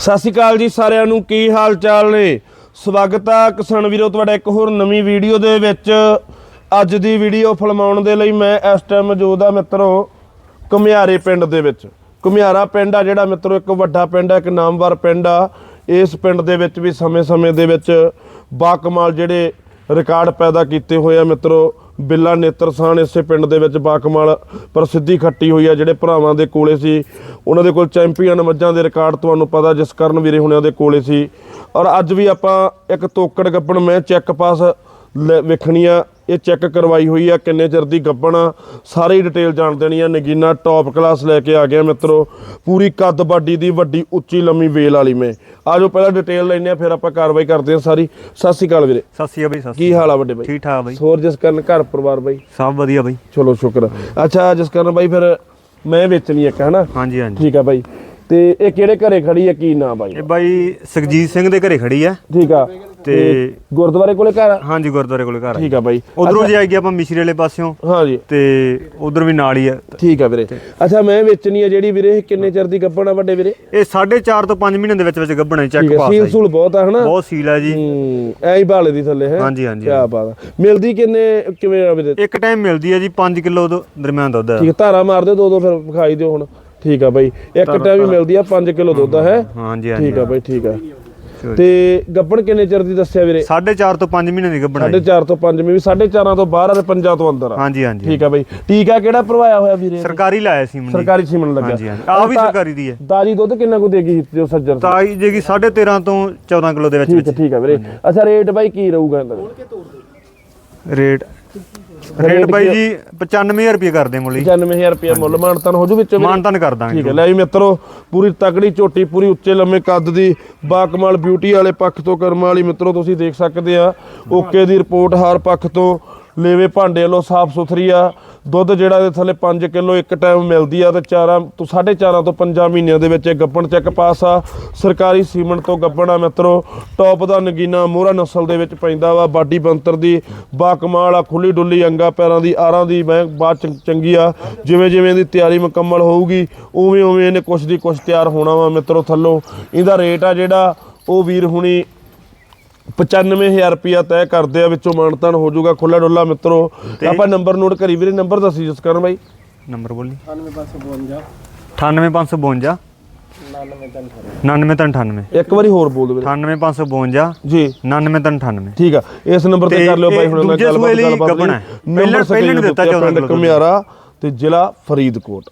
ਸਤਿ ਸ਼੍ਰੀ ਅਕਾਲ ਜੀ ਸਾਰਿਆਂ ਨੂੰ, ਕੀ ਹਾਲ ਚਾਲ ਨੇ? ਸਵਾਗਤ ਆ ਕਿਸਾਨ ਵੀਰੋ, ਤੁਹਾਡਾ ਇੱਕ ਹੋਰ ਨਵੀਂ ਵੀਡੀਓ ਦੇ ਵਿੱਚ। ਅੱਜ ਦੀ ਵੀਡੀਓ ਫਿਲਮਾਉਣ ਦੇ ਲਈ ਮੈਂ ਇਸ ਟਾਈਮ ਮੌਜੂਦ ਆ ਮਿੱਤਰੋ ਕੁਮਿਆਰੇ ਪਿੰਡ ਦੇ ਵਿੱਚ। ਕੁਮਿਆਰਾ ਪਿੰਡ ਆ ਜਿਹੜਾ ਮਿੱਤਰੋ, ਇੱਕ ਵੱਡਾ ਪਿੰਡ ਆ, ਇੱਕ ਨਾਮਵਰ ਪਿੰਡ ਆ। ਇਸ ਪਿੰਡ ਦੇ ਵਿੱਚ ਵੀ ਸਮੇਂ-ਸਮੇਂ ਦੇ ਵਿੱਚ ਬਾਕਮਾਲ ਜਿਹੜੇ ਰਿਕਾਰਡ ਪੈਦਾ ਕੀਤੇ ਹੋਏ ਆ ਮਿੱਤਰੋ। ਬਿੱਲਾ ਨੇਤਰਸਾਨ ਇਸੇ ਪਿੰਡ ਦੇ ਵਿੱਚ ਬਾਕਮਾਲ ਪ੍ਰਸਿੱਧੀ ਖੱਟੀ ਹੋਈ ਆ, ਜਿਹੜੇ ਭਰਾਵਾਂ ਦੇ ਕੋਲੇ ਸੀ। ਉਹਨਾਂ ਦੇ ਕੋਲ ਚੈਂਪੀਅਨ ਮੱਝਾਂ ਦੇ ਰਿਕਾਰਡ ਤੁਹਾਨੂੰ ਪਤਾ, ਜਿਸ ਕਰਨ ਵੀਰੇ ਹੁਣਿਆਂ ਦੇ ਕੋਲੇ ਸੀ। ਔਰ ਅੱਜ ਵੀ ਆਪਾਂ ਇੱਕ ਤੋਕੜ ਗੱਪਣ ਮੈਂ ਚੈੱਕ ਪਾਸ ਲੈ- ਵੇਖਣੀ ਆ। ਇਹ ਚੈੱਕ ਕਰਵਾਈ ਹੋਈ ਆ ਕਿੰਨੇ ਚਿਰ ਦੀ ਗੱਪਣ ਆ ਸਾਰੀ ਡਿਟੇਲ ਜਾਣ ਦੇਣੀ ਆ ਨਗੀਨਾ ਟੌਪ ਕਲਾਸ ਲੈ ਕੇ ਆ ਗਿਆ ਮਿੱਤਰੋ ਪੂਰੀ ਕੱਦ ਬਾਡੀ ਦੀ ਵੱਡੀ ਉੱਚੀ ਲੰਮੀ ਵੇਲ ਵਾਲੀ ਮੈਂ। ਆਜੋ ਪਹਿਲਾਂ ਡਿਟੇਲ ਲੈਣੇ ਆ ਫਿਰ ਆਪਾਂ ਕਾਰਵਾਈ ਕਰਦੇ ਆ ਸਾਰੀ। ਸਤਿ ਸ਼੍ਰੀ ਅਕਾਲ ਵੀਰੇ। ਸਤਿ ਸ਼੍ਰੀ ਅਕਾਲ ਬਈ ਸਤਿ ਕੀ ਹਾਲ ਆ ਵੱਡੇ ਬਾਈ? ਠੀਕ ਠਾਕ ਬਈ। ਹੋਰ ਜਿਸ ਕਰਨ ਘਰ ਪਰਿਵਾਰ ਬਾਈ? ਸਭ ਵਧੀਆ ਬਈ। ਚਲੋ ਸ਼ੁਕਰ। ਅੱਛਾ ਜਿਸ ਕਰਨ ਬਾਈ ਫਿਰ ਮੈਂ ਵੇਚਣੀ ਇੱਕ ਹਨਾ? ਹਾਂਜੀ ਹਾਂਜੀ। ਠੀਕ ਆ ਬਾਈ। ਤੇ ਇਹ ਕਿਹੜੇ ਘਰੇ ਖੜੀ ਹੈ ਕੀ ਨਾਂ ਬਾਈ? ਇਹ ਬਾਈ ਸੁਖਜੀਤ ਸਿੰਘ ਦੇ ਘਰੇ ਖੜੀ ਆ। ਠੀਕ ਆ। ਤੇ ਗੁਰਦੁਆਰੇ ਕੋਲੇ ਘਰ ਆ? ਹਾਂਜੀ ਗੁਰਦੁਆਰੇ ਕੋਲੇ ਘਰ ਠੀਕ ਆ ਬਾਈ। ਉਧਰੋਂ ਜੇ ਆਈ ਆਪਾਂ ਮਿਸ਼ਰੀ ਵਾਲੇ ਪਾਸਿਓਂ ਹਾਂ ਜੀ ਤੇ ਉਧਰ ਵੀ ਨਾਲ ਹੀ ਆ। ਠੀਕ ਆ ਵੀਰੇ। ਅੱਛਾ ਮੈਂ ਵੇਚਣੀ ਆ ਜਿਹੜੀ ਵੀਰੇ ਇਹ ਕਿੰਨੇ ਚਿਰ ਦੀ ਗੱਭਣ ਆ ਵੱਡੇ ਵੀਰੇ? ਇਹ 4.5 ਤੋਂ 5 ਮਹੀਨੇ ਦੇ ਵਿੱਚ ਵਿੱਚ ਗੱਭਣੇ ਚੈੱਕ ਠੀਕ ਆ ਪਾਸ ਆ ਸੀਲ ਜੀ। ਸੂਲ ਬਹੁਤ ਆ ਹਨਾ? ਬਹੁਤ ਸੀਲ ਆ ਜੀ। ਹੂੰ ਐ ਹੀ ਬਾਲੇ ਦੀ ਥੱਲੇ ਹੈ? ਹਾਂਜੀ, ਹਾਂਜੀ, ਕੀ ਬਾਤ ਆ। ਮਿਲਦੀ ਕਿੰਨੇ ਕਿਵੇਂ ਆ ਵੀਰੇ? ਇੱਕ ਟਾਈਮ ਮਿਲਦੀ ਆ ਜੀ 5 ਕਿਲੋ ਦਰਮਿਆਨ ਦੁੱਧ ਆ। ਠੀਕ ਆ, ਧਾਰਾ ਮਾਰ ਦਿਓ ਦੋ ਦੋ ਫਿਰ ਵਿਖਾਈ ਦਿਓ ਹੁਣ। ਠੀਕ ਆ ਬਾਈ ਇੱਕ ਟਾਈਮ ਵੀ ਮਿਲਦੀ ਆ 5 ਕਿਲੋ ਦੁੱਧ ਆ ਹੈ? ਹਾਂਜੀ ਹਾਂਜੀ ਠੀਕ ਆ ਬਾਈ ਠੀਕ ਆ। ਤੇ ਗੱਭਣ ਕਿੰਨੇ ਚਿਰ ਦੀ ਦੱਸਿਆ ਵੀਰੇ? 4.5 ਤੋਂ 5 ਮਹੀਨੇ ਦੀ ਗੱਭਣਾ ਸਾਢੇ ਚਾਰ ਤੋਂ 5 ਮੇ ਵੀ ਸਾਢੇ ਚਾਰਾਂ ਤੋਂ ਬਾਹਰ ਆ ਤੇ ਪੰਜਾਂ ਤੋਂ ਅੰਦਰ ਆ। ਹਾਂਜੀ ਹਾਂਜੀ ਠੀਕ ਆ ਬਾਈ। ਟੀਕਾ ਕਿਹੜਾ ਭਰਵਾਇਆ ਹੋਇਆ ਵੀਰੇ? ਸਰਕਾਰੀ ਲਾਇਆ ਸੀ ਮੰਡੀ। ਸਰਕਾਰੀ ਸੀਮਨ ਲੱਗਿਆ ਹਾਂਜੀ ਹਾਂਜੀ। ਆ ਵੀ ਸਰਕਾਰੀ ਦੀ ਹੈ। ਤਾਜੀ ਦੁੱਧ ਕਿੰਨਾ ਕੁ ਦੇਗੀ ਜੋ ਸੱਜਰ ਤੋਂ? ਤਾਈ ਜੇਗੀ 13.5 ਤੋਂ 14 ਕਿਲੋ ਦੇ ਵਿੱਚ ਠੀਕ ਹੈ ਠੀਕ ਹੈ ਵੀਰੇ। ਅੱਛਾ ਰੇਟ ਬਾਈ ਕੀ ਰਹੂਗਾ ਇਹਦਾ? ਰੇਟ ਰੇਟ ਬਾਈ ਜੀ 95000 ਰੁਪਏ ਕਰਦੇ ਮੁੱਲੀ 95000 ਰੁਪਏ ਮੁੱਲ ਮਾਨਤਨ ਹੋ ਜੂ ਵਿੱਚ? ਮਾਨਤਨ ਕਰ ਦਾਂਗੇ ਠੀਕ ਹੈ ਲੈ ਜੀ ਮਿੱਤਰੋ ਪੂਰੀ ਤਕੜੀ ਝੋਟੀ ਪੂਰੀ ਉੱਚੇ ਲੰਮੇ ਕੱਦ ਦੀ ਬਾਕਮਾਲ ਬਿਊਟੀ ਵਾਲੇ ਪੱਖ ਤੋਂ ਕਰਮ ਵਾਲੀ ਮਿੱਤਰੋ ਤੁਸੀਂ ਦੇਖ ਸਕਦੇ ਆ। ਓਕੇ ਦੀ ਰਿਪੋਰਟ ਹਰ ਪੱਖ ਤੋਂ। ਲੇਵੇ ਭਾਂਡੇ ਵੱਲੋਂ ਸਾਫ਼ ਸੁਥਰੀ ਆ। ਦੁੱਧ ਜਿਹੜਾ ਇਹਦੇ ਥੱਲੇ 5 ਕਿਲੋ ਇੱਕ ਟਾਈਮ ਮਿਲਦੀ ਆ ਤੇ ਚਾਰਾਂ ਤੋਂ 4.5 ਤੋਂ 5 ਮਹੀਨਿਆਂ ਦੇ ਵਿੱਚ ਇਹ ਗੱਬਣ ਚੈੱਕ ਪਾਸ ਆ। ਸਰਕਾਰੀ ਸੀਮੈਂਟ ਤੋਂ ਗੱਪਣ ਆ ਮਿੱਤਰੋ ਟੌਪ ਦਾ ਨਗੀਨਾ ਮੋਹਰਾ ਨਸਲ ਦੇ ਵਿੱਚ ਪੈਂਦਾ ਵਾ, ਬਾਡੀ ਬੰਤਰ ਦੀ, ਬਾਕਮਾਲ ਆ, ਖੁੱਲੀ ਡੁੱਲੀ ਅੰਗਾ ਪੈਰਾਂ ਦੀ, ਆਰਾਂ ਦੀ, ਮੈਂ ਬਾਤ ਚੰ- ਚੰਗੀ ਆ। ਜਿਵੇਂ ਜਿਵੇਂ ਇਹਦੀ ਤਿਆਰੀ ਮੁਕੰਮਲ ਹੋਊਗੀ, ਉਵੇਂ ਉਵੇਂ ਇਹਨੇ ਕੁਛ ਦੀ ਕੁਛ ਤਿਆਰ ਹੋਣਾ ਵਾ ਮਿੱਤਰੋ ਥੱਲੋਂ। ਇਹਦਾ ਰੇਟ ਆ ਜਿਹੜਾ, ਉਹ ਵੀਰ ਹੁਣੀ 95000 ਰੁਪਿਆ ਤੈਅ ਕਰਦੇ ਆ ਵਿੱਚੋਂ ਮਾਨਤਾਨ ਹੋ ਜਾਊਗਾ। ਖੁੱਲਾ ਡੁੱਲਾ ਮਿੱਤਰੋ ਆਪਾਂ ਨੰਬਰ ਨੋਟ ਕਰੀ ਵੀਰੇ ਨੰਬਰ ਦੱਸੀ ਜਿਸ ਕਰਨ ਬਾਈ। ਨੰਬਰ ਬੋਲੀ। 98552 99398 ਇੱਕ ਵਾਰੀ ਹੋਰ ਬੋਲ ਦਿਓ ਵੀਰੇ। 98552 ਜੀ। 99398 ਠੀਕ ਆ ਇਸ ਨੰਬਰ ਤੇ ਕਰ ਲਿਓ ਬਾਈ ਹੁਣ ਦੂਜੇ ਗੱਲਬਾਤ ਗੱਲਬਾਤ ਪਹਿਲਾਂ- ਪਹਿਲਾਂ ਦਿੱਤਾ ਦਿੱਤਾ 14 ਪਿੰਡ ਕਿਲੋ ਕਮਿਆਰਾ ਤੇ ਜ਼ਿਲ੍ਹਾ ਫਰੀਦਕੋਟ।